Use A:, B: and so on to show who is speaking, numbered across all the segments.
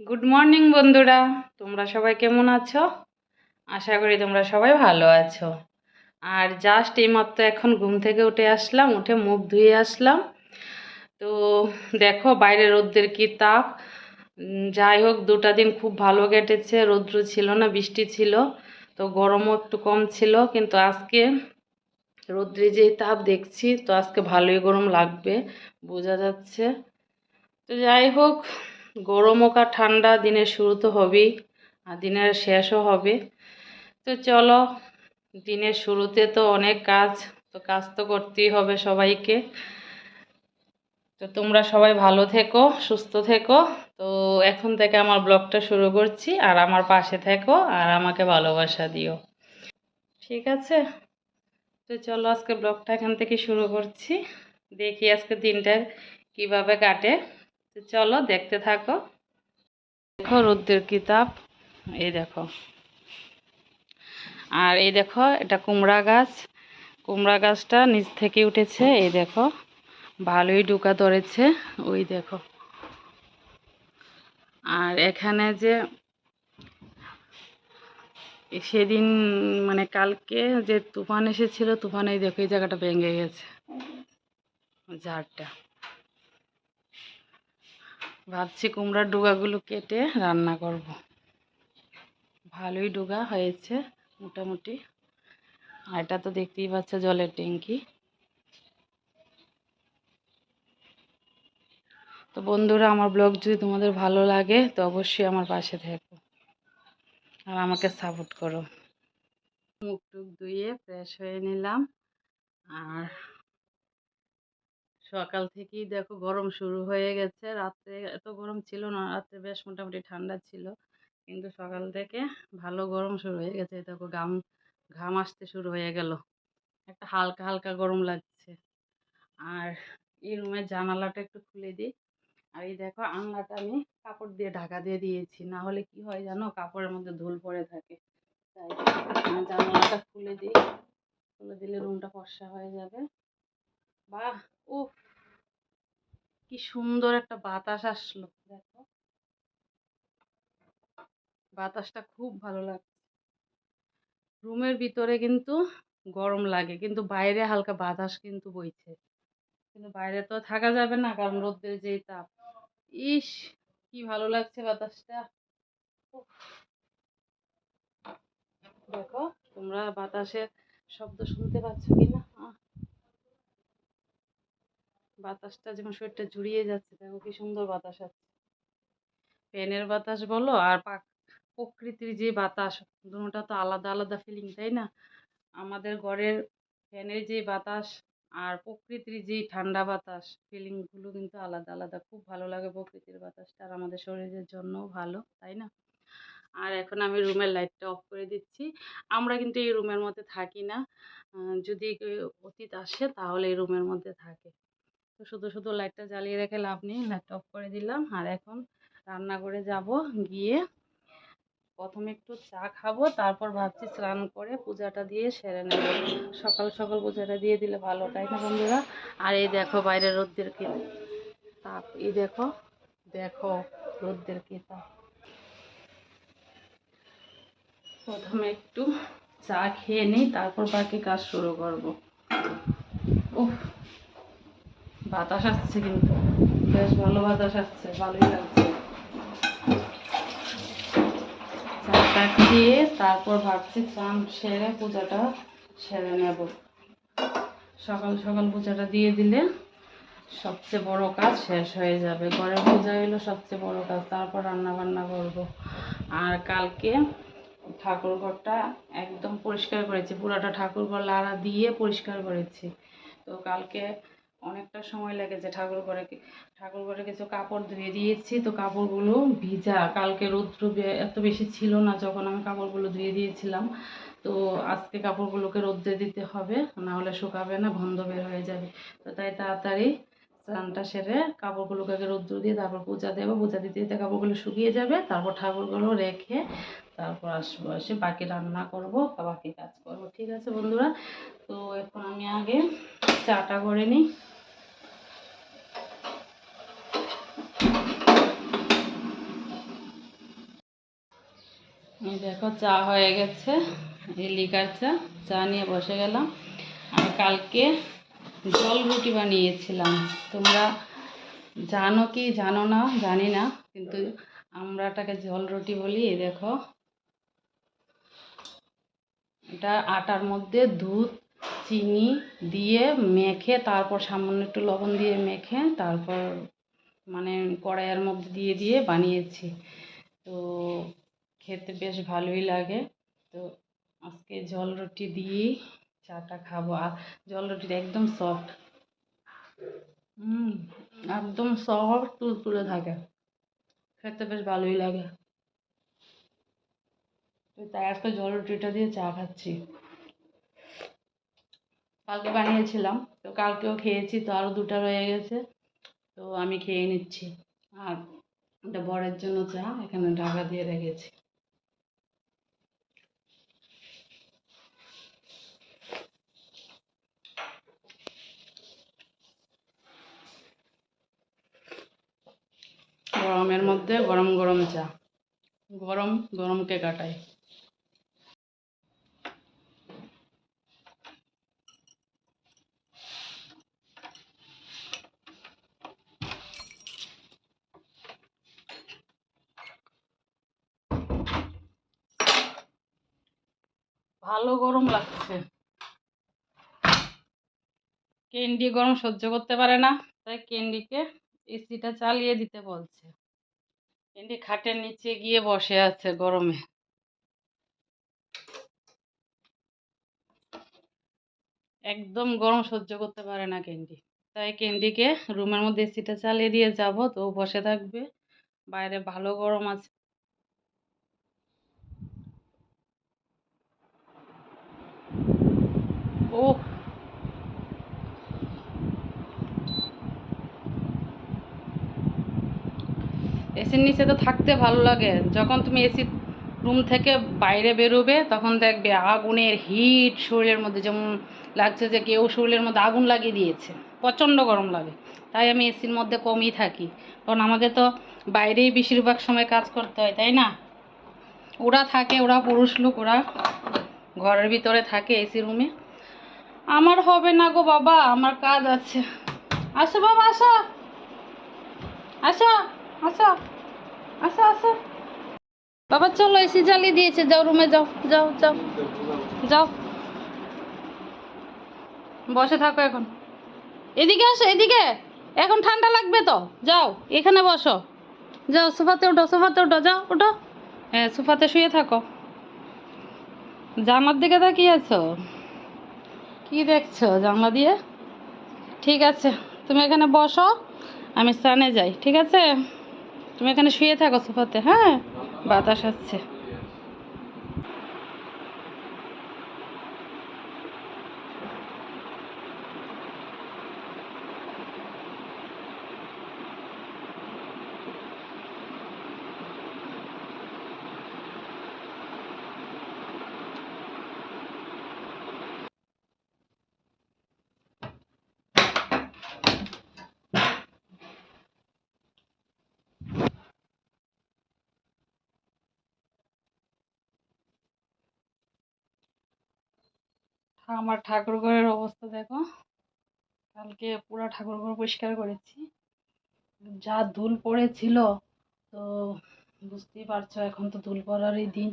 A: Good morning বন্ধুরা। তোমরা সবাই কেমন আছো? আশা করি তোমরা সবাই ভালো আছো। আর জাস্ট এইমাত্র এখন ঘুম থেকে উঠে আসলাম, উঠে মুখ ধুয়ে আসলাম। তো দেখো, বাইরে রোদ্রের কী তাপ। যাই হোক, দুটা দিন খুব ভালো কেটেছে। রৌদ্র ছিল না, বৃষ্টি ছিল, তো গরমও একটু কম ছিল। কিন্তু আজকে রৌদ্রে যে তাপ দেখছি, তো আজকে ভালোই গরম লাগবে, বোঝা যাচ্ছে। তো যাই হোক গরম আর ঠান্ডা দিনের শুরু তো হবেই আর দিনের শেষও হবে। তো চলো, দিনের শুরুতে তো অনেক কাজ, তো কাজ তো করতেই হবে সবাইকে। তো তোমরা সবাই ভালো থেকো, সুস্থ থেকো। তো এখন থেকে আমার ব্লগটা শুরু করছি আর আমার পাশে থেকো আর আমাকে ভালোবাসা দিও। ঠিক আছে? তো চলো আজকে ব্লগটা এখান থেকে শুরু করছি। দেখি আজকে দিনটা কীভাবে কাটে। তো চলো দেখতে থাকো। দেখো রোদ্রের কিতাব, এই দেখো। আর এই দেখো, এটা কুমড়া গাছ। কুমড়া গাছটা নিচ থেকে উঠেছে, এই দেখো। ভালোই ডুকা ধরেছে, ওই দেখো। আর এখানে যে সেদিন মানে কালকে যে তুফান এসেছিল, তুফানে দেখো, এই জায়গাটা ভেঙে গেছে। ঝাড়টা। ভাবছি কুমড়ার ডুগাগুলো কেটে রান্না করব। ভালোই ডুগা হয়েছে মোটামুটি। আর এটা তো দেখতেই পাচ্ছ জলের ট্যাঙ্কি। তো বন্ধুরা, আমার ব্লগ যদি তোমাদের ভালো লাগে, তো অবশ্যই আমার পাশে থেকো। আর আমাকে সাপোর্ট করো। মুখ টুক ধুয়ে ফ্রেশ হয়ে নিলাম। আর সকাল থেকেই দেখো গরম শুরু হয়ে গেছে। রাত্রে এত গরম ছিল না, রাত্রে বেশ মোটামুটি ঠান্ডা ছিল। কিন্তু সকাল থেকে ভালো গরম শুরু হয়ে গেছে। দেখো ঘাম ঘাম আসতে শুরু হয়ে গেল। একটা হালকা হালকা গরম লাগছে। আর এই রুমের জানালাটা একটু খুলে দিই। আর এই দেখো আংলাটা আমি কাপড় দিয়ে ঢাকা দিয়ে দিয়েছি। না হলে কি হয় জানো? কাপড়ের মধ্যে ধুল পড়ে থাকে। তাই জানালাটা খুলে দিই। খুলে দিলে রুমটা ফর্সা হয়ে যাবে। বাহ! কি সুন্দর একটা বাতাস আসলো, দেখো। বাতাসটা খুব ভালো লাগছে রুমের ভিতরে কিন্তু গরম লাগে, কিন্তু বাইরে হালকা বাতাস কিন্তু বইছে। কিন্তু বাইরে তো থাকা যাবে না, কারণ রোদ্রের যেই তাপ। ইস, কি ভালো লাগছে বাতাসটা। দেখো, তোমরা বাতাসের শব্দ শুনতে পাচ্ছ কিনা? বাতাসটা যেমন শরীরটা জুড়িয়ে যাচ্ছে, দেখো কি সুন্দর বাতাস আছে। ফ্যানের বাতাস বলো আর পাক- প্রকৃতির যে বাতাস, দুটোটা তো আলাদা আলাদা ফিলিং তাই না? আমাদের ঘরের ফ্যানের যে বাতাস আর প্রকৃতির যে ঠান্ডা বাতাস ফিলিংগুলো কিন্তু আলাদা আলাদা। খুব ভালো লাগে প্রকৃতির বাতাসটা আর আমাদের শরীরের জন্যও ভালো, তাই না? আর এখন আমি রুমের লাইটটা অফ করে দিচ্ছি। আমরা কিন্তু এই রুমের মধ্যে থাকি না। যদি অতীত আসে তাহলে এই রুমের মধ্যে থাকে। তো শুধু শুধু লাইটটা জ্বালিয়ে রেখে লাভ নেই লাইটটা অফ করে দিলাম। আর এখন রান্না করে যাব, গিয়ে প্রথমে একটু চা খাব, তারপর ভাবছি স্নান করে পূজাটা দিয়ে সেরে নেব। সকাল সকাল পূজাটা দিয়ে দিলে ভালো, তাই না বন্ধুরা? আর এই দেখো বাইরে রোদ্রের কি তাপ, এই দেখো দেখো রোদ্রের কি তাপ প্রথমে একটু চা খেয়ে নিই, তারপর বাকি কাজ শুরু করব। উফ। বাতাস আসছে কিন্তু। বেশ ভালো বাতাস আসছে, ভালোই লাগছে। তারপর ভাবছি স্নান সেরে পূজাটা সেরে নেব। সকাল সকাল পূজাটা দিয়ে দিলে সবচেয়ে বড় কাজ শেষ হয়ে যাবে। ঘরের পূজা হলো সবচেয়ে বড় কাজ, তারপর রান্না বান্না করব। আর কালকে ঠাকুর ঘরটা একদম পরিষ্কার করেছি, পুরাটা ঠাকুর ঘর লাড়া দিয়ে পরিষ্কার করেছি। তো কালকে অনেকটা সময় লেগেছে ঠাকুর ঘরে ঠাকুর ঘরে কিছু কাপড় ধুয়ে দিয়েছি, তো কাপড়গুলো ভিজা। কালকে রৌদ্র এত বেশি ছিল না যখন আমি কাপড়গুলো ধুয়ে দিয়েছিলাম। তো আজকে কাপড়গুলোকে রোদ্রে দিতে হবে, না হলে শুকাবে না, বন্ধ বের হয়ে যাবে। তো তাই তাড়াতাড়ি স্নানটা সেরে কাপড়গুলোকে আগে রৌদ্র দিয়ে তারপর পূজা দেবো। পূজা দিতে দিতে কাপড়গুলো শুকিয়ে যাবে, তারপর ঠাকুরগুলো রেখে তারপর আসব, এসে বাকি রান্না করব বা বাকি কাজ করব। ঠিক আছে বন্ধুরা, তো এখন আমি আগে চাটা করে নিই। এই দেখো, চা হয়ে গেছে এই লিকার চা চা নিয়ে বসে গেলাম। আর কালকে জল রুটি বানিয়েছিলাম। তোমরা জানো কি জানো না, জানি না, কিন্তু আমরা এটাকে জল রুটি বলি, এই দেখো। এটা আটার মধ্যে দুধ, চিনি দিয়ে মেখে, তারপর সামান্য একটু লবণ দিয়ে মেখে, তারপর মানে কড়াইয়ের মধ্যে দিয়ে দিয়ে বানিয়েছি। তো খেতে বেশ ভালোই লাগে। তো আজকে জল রুটি দিয়েই চাটা খাব। আর জল রুটিটা একদম সফট হুম একদম সফট তুলতুলে থাকে। খেতে বেশ ভালোই লাগে। তো তাই আজকে জল রুটিটা দিয়ে চা খাচ্ছি। কালকে বানিয়েছিলাম। তো কালকেও খেয়েছি, তো আরও দুটো রয়ে গেছে। তো আমি খেয়ে নিচ্ছি। আর এটা বরের জন্য চা, এখানে ঢাকা দিয়ে রেখেছি। গরমের মধ্যে গরম গরম চা। গরম গরমকে কাটায় ভালো গরম লাগছে। ক্যান্ডি গরম সহ্য করতে পারে না, তাই ক্যান্ডিকে এসিটা চালিয়ে দিতে বলছে। ক্যান্ডি খাটের নিচে গিয়ে বসে আছে গরমে। একদম গরম সহ্য করতে পারে না ক্যান্ডি। তাই ক্যান্ডিকে রুমের মধ্যে এসিটা চালিয়ে দিয়ে যাব, তো বসে থাকবে। বাইরে ভালো গরম আছে। ও এসির নিচে তো থাকতে ভালো লাগে। যখন তুমি এসি রুম থেকে বাইরে বেরোবে, তখন দেখবে আগুনের হিট শরীরের মধ্যে যেমন লাগছে যে কেউ শরীরের মধ্যে আগুন লাগিয়ে দিয়েছে। প্রচণ্ড গরম লাগে। তাই আমি এসির মধ্যে কমই থাকি। কারণ আমাকে তো বাইরেই বেশিরভাগ সময় কাজ করতে হয়, তাই না? ওরা থাকে, ওরা পুরুষ লোক, ওরা ঘরের ভিতরে থাকে এসি রুমে। আমার হবে না গো বাবা, আমার কাজ আছে। আসো বাবা, আসো। আসো। আসো। আসো আসো। বাবা, চলো, এসি জ্বালিয়ে দিয়েছে। যাও রুমে যাও যাও যাও। যাও। বসে থাকো এখন। এদিকে আসো, এদিকে। এখন ঠান্ডা লাগবে তো। যাও, এখানে বসো। যাও, সোফাতে ওঠো সোফাতে ওঠো। যাও, ওঠো। হ্যাঁ সোফাতে শুয়ে থাকো। জানলার দিকে তাকিয়ে আছো? কি দেখছ জানলা দিয়ে? ঠিক আছে, তুমি এখানে বসো, আমি স্নানে যাই, ঠিক আছে? তুমি এখানে শুয়ে থাকো সোফাতে হ্যাঁ? বাতাস আসছে। আমার ঠাকুর ঘরের অবস্থা দেখো। কালকে পুরো ঠাকুর ঘর পরিষ্কার করেছি। যা ধুল পড়েছিল, তো বুঝতেই পারছ এখন তো ধুল পড়ারই দিন।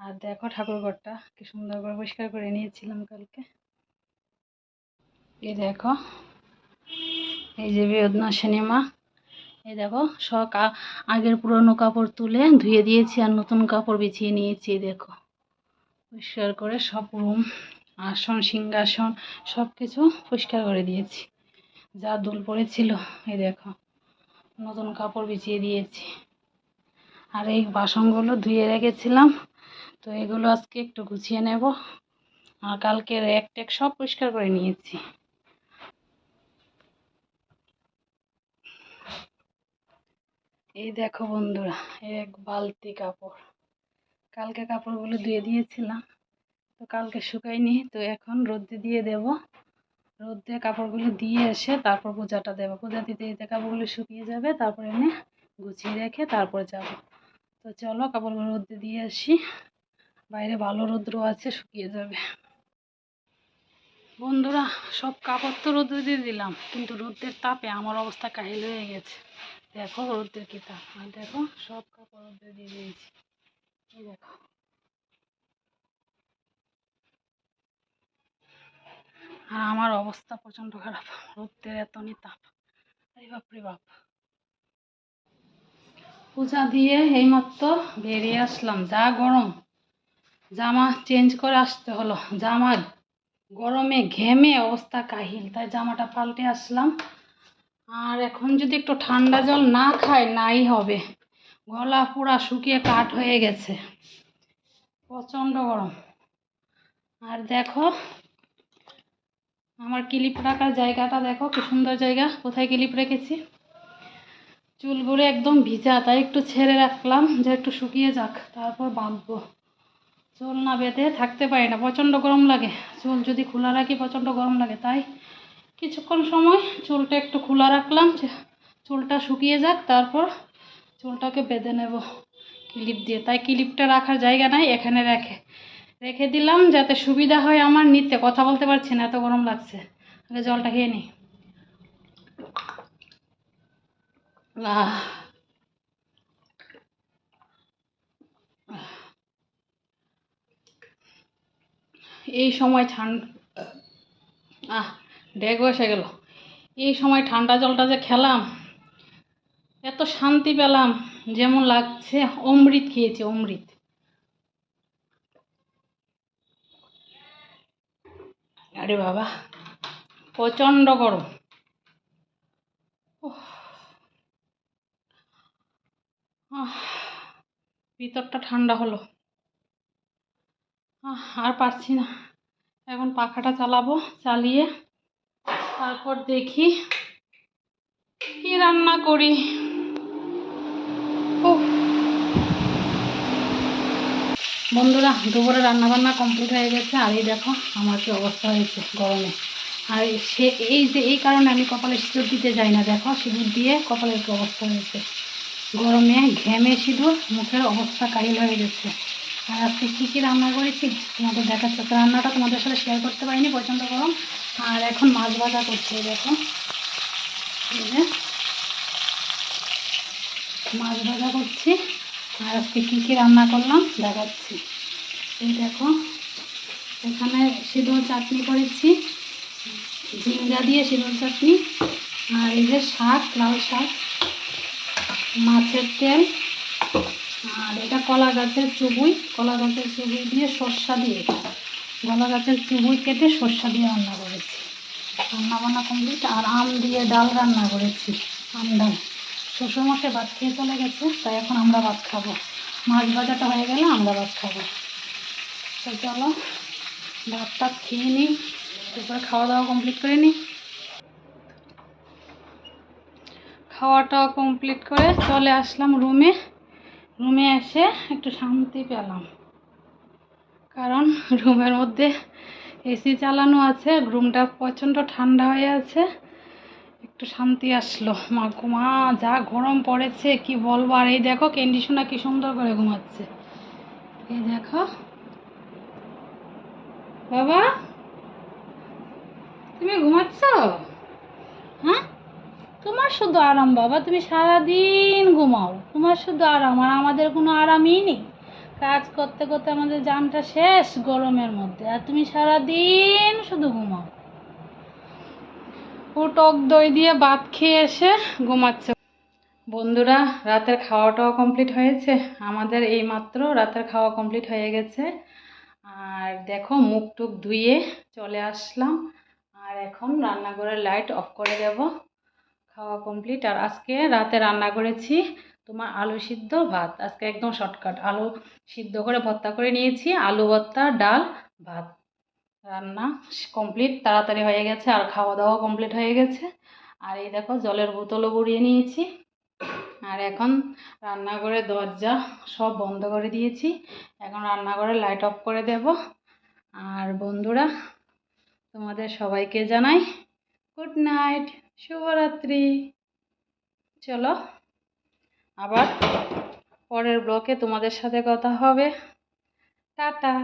A: আর দেখো ঠাকুর ঘরটা কি সুন্দর করে পরিষ্কার করে নিয়েছিলাম কালকে। এই দেখো, এই যে বেদনা সিনেমা। এই দেখো, সব আগের পুরনো কাপড় তুলে ধুয়ে দিয়েছি আর নতুন কাপড় বিছিয়ে নিয়েছি দেখো। পরিষ্কার করে সব রুম আসন, সিংহাসন সব কিছু পরিষ্কার করে দিয়েছি। যা দুল পড়েছিল, এই দেখো, নতুন কাপড় বিছিয়ে দিয়েছি। আর এই বাসনগুলো ধুয়ে রেখেছিলাম, তো এগুলো আজকে একটু গুছিয়ে নেব। আর কালকে র্যাক ট্যাক সব পরিষ্কার করে নিয়েছি। এই দেখো বন্ধুরা, এক বালতি কাপড়। কালকে কাপড়গুলো ধুয়ে দিয়েছিলাম। তো কালকে শুকায়নি, তো এখন রোদ্দে দিয়ে দেব। রোদ্দে কাপড়গুলো দিয়ে এসে তারপর পূজাটা দেবো। পূজা দিতে দিতে কাপড়গুলো শুকিয়ে যাবে, তারপর এনে গুছিয়ে রেখে তারপর যাব। তো চলো কাপড়গুলো রোদ্দে দিয়ে আসি। বাইরে ভালো রৌদ্র আছে, শুকিয়ে যাবে। বন্ধুরা, সব কাপড় তো রোদে দিয়ে দিলাম, কিন্তু রোদের তাপে আমার অবস্থা কাহিল হয়ে গেছে। দেখো রোদের কি তাপ। দেখো, সব কাপড় রোদে দিয়ে দিয়েছি। দেখো। আর আমার অবস্থা প্রচণ্ড খারাপ। রোদের এত তাপ। আরে বাপরে বাপ। পূজা দিয়ে এইমাত্র বেরিয়ে আসলাম। যা গরম। জামা চেঞ্জ করে আসতে হলো। জামা গরমে ঘেমে অবস্থা কাহিল। তাই জামাটা পাল্টে আসলাম। আর এখন যদি একটু ঠান্ডা জল না খাই, নাই হবে। গলা পুরা শুকিয়ে কাঠ হয়ে গেছে। প্রচণ্ড গরম। আর দেখো আমার ক্লিপ রাখার জায়গাটা দেখো, কি সুন্দর জায়গা। কোথায় ক্লিপ রেখেছি? চুলগুলো একদম ভিজা, তাই একটু ছেড়ে রাখলাম, যে একটু শুকিয়ে যাক, তারপর বাঁধবো। চুল না বেঁধে থাকতে পারি না, প্রচণ্ড গরম লাগে। চুল যদি খোলা রাখি, প্রচণ্ড গরম লাগে। তাই কিছুক্ষণ সময় চুলটা একটু খোলা রাখলাম চুলটা শুকিয়ে যাক, তারপর চুলটাকে বেঁধে নেব ক্লিপ দিয়ে। তাই ক্লিপটা রাখার জায়গা নাই, এখানে রেখে। রেখে দিলাম যাতে সুবিধা হয় আমার নিতে কথা বলতে পারছি না, এত গরম লাগছে। আগে জলটা খেয়ে নিই এই সময় ঠান্ডা আহ ডেক বসে গেল। এই সময় ঠান্ডা জলটা যে খেলাম, এত শান্তি পেলাম, যেমন লাগছে, অমৃত খেয়েছি, অমৃত। আরে বাবা, প্রচণ্ড গরম। ভিতরটা ঠান্ডা হলো। আর পারছি না। এখন পাখাটা চালাবো, চালিয়ে তারপর দেখি কি রান্না করি। বন্ধুরা, দুপুরে রান্না বান্না কমপ্লিট হয়ে গেছে, আর এই দেখো আমার কি অবস্থা হয়েছে গরমে। আর সে, এই যে, এই কারণে আমি কপালে সিঁদুর দিতে যাই না, দেখো, সিঁদুর দিয়ে কপালের কি অবস্থা হয়েছে। গরমে ঘেমে সিঁদুর, মুখের অবস্থা কাহিল হয়ে গেছে। আর আজকে কী কী রান্না করেছি? তোমাদের দেখাচ্ছে। রান্নাটা তোমাদের সাথে শেয়ার করতে পারিনি, প্রচণ্ড গরম। আর এখন মাছ ভাজা করছি দেখো। মাছ ভাজা করছি। আর আজকে কী কী রান্না করলাম? দেখাচ্ছি। এই দেখো, এখানে সিঁদুর চাটনি করেছি। ঝিঙ্গা দিয়ে সিঁদুর চাটনি। আর এই যে শাক লাল শাক, মাছের তেল, আর এটা কলা গাছের চুবুই। কলা গাছের চুবুই দিয়ে সর্ষা দিয়ে কলা গাছের চুবুই কেটে সর্ষা দিয়ে রান্না করেছি। রান্না বান্না কমপ্লিট আর আম দিয়ে ডাল রান্না করেছি। আম ডাল। শ্বশুরমশাই ভাত খেয়ে চলে গেছে, তাই এখন আমরা ভাত খাব। মাছ ভাজাটা হয়ে গেলে আমরা ভাত খাব। তো চলো ভাত টাত খেয়ে নিই, তারপরে খাওয়া দাওয়া কমপ্লিট করে নিই। খাওয়াটাও কমপ্লিট করে চলে আসলাম রুমে। রুমে এসে একটু শান্তি পেলাম। কারণ রুমের মধ্যে এসি চালানো আছে রুমটা প্রচণ্ড ঠান্ডা হয়ে আছে। একটু শান্তি আসলো। মা ঘুমা যা গরম পড়েছে, কি বলব? আর এই দেখো ক্যান্ডি কি সুন্দর করে ঘুমাচ্ছে। এই দেখো। বাবা, তুমি ঘুমাচ্ছ? হ্যাঁ? তোমার শুধু আরাম, বাবা, তুমি সারাদিন ঘুমাও। তোমার শুধু আরাম, আর আমাদের কোনো আরামই নেই। কাজ করতে করতে আমাদের জানটা শেষ গরমের মধ্যে, আর তুমি সারাদিন শুধু ঘুমাও। ও টক দই দিয়ে ভাত খেয়ে এসে ঘুমাচ্ছে। বন্ধুরা, রাতের খাওয়াটাও কমপ্লিট হয়েছে। আমাদের এই মাত্র রাতের খাওয়া কমপ্লিট হয়ে গেছে। আর দেখো, মুখ টুক ধুয়ে চলে আসলাম। আর এখন রান্নাঘরের লাইট অফ করে দেব। খাওয়া কমপ্লিট আর আজকে রাতে রান্না করেছি তোমার আলু সিদ্ধ ভাত। আজকে একদম শর্টকাট আলু সিদ্ধ করে ভর্তা করে নিয়েছি। আলু ভর্তা, ডাল, ভাত। রান্না কমপ্লিট তাড়াতাড়ি হয়ে গেছে, আর খাওয়া দাওয়া কমপ্লিট হয়ে গেছে। আর এই দেখো, জলের বোতলও গড়িয়ে নিয়েছি। আর এখন রান্নাঘরের দরজা সব বন্ধ করে দিয়েছি। এখন রান্নাঘরে লাইট অফ করে দেব। আর বন্ধুরা, তোমাদের সবাইকে জানাই গুড নাইট শুভরাত্রি। চলো, আবার পরের ব্লকে তোমাদের সাথে কথা হবে। টাটা।